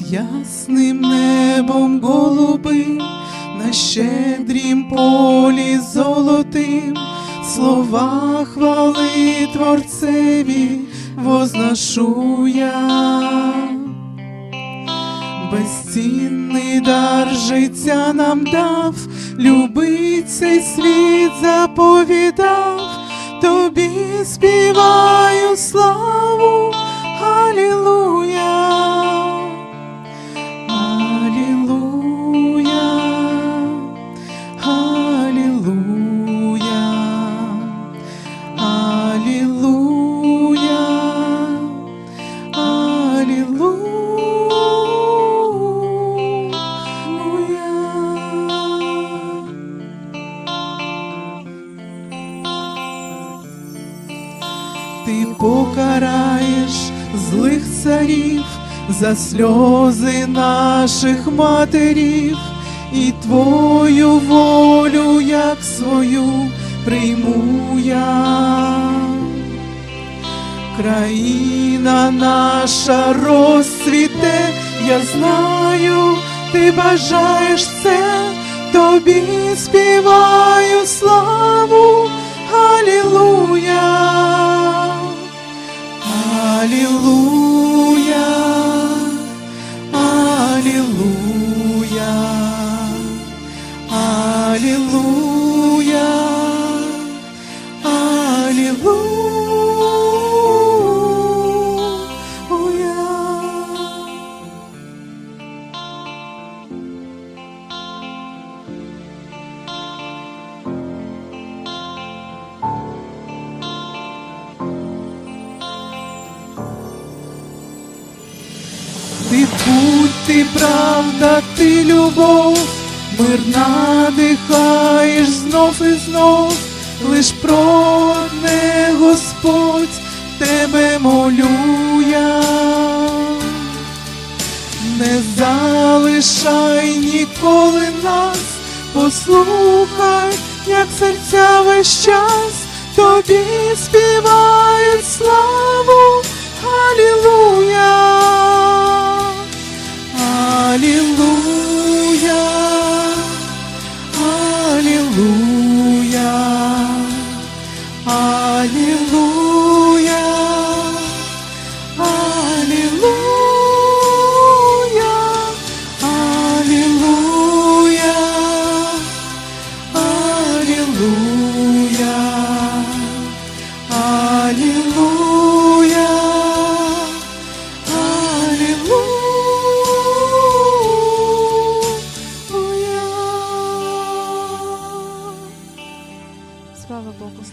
ясним небом голубим, на щедрім полі золотим, слова хвали Творцеві возношу я. Безцінний дар життя нам дав, любить цей світ заповідав, тобі співаю славу, Алілуя, Ти покараєш злих царів за сльози наших матерів, і твою волю, як свою, прийму я. Країна наша розцвіте, я знаю, ти бажаєш це, тобі співаю славу, Алілуя, Алілуя, Алілуя. Аллилуйя. Ти путь, ти правда, ти любов, мир надихаєш знов і знов, лиш про одне Господь, тебе молю я. Не залишай ніколи нас, послухай, як серця весь час тобі співають славу, Алілуя, Алілуя, Алілуя, Алілуя, Алілуя. Аллилуйя. Слава Богу.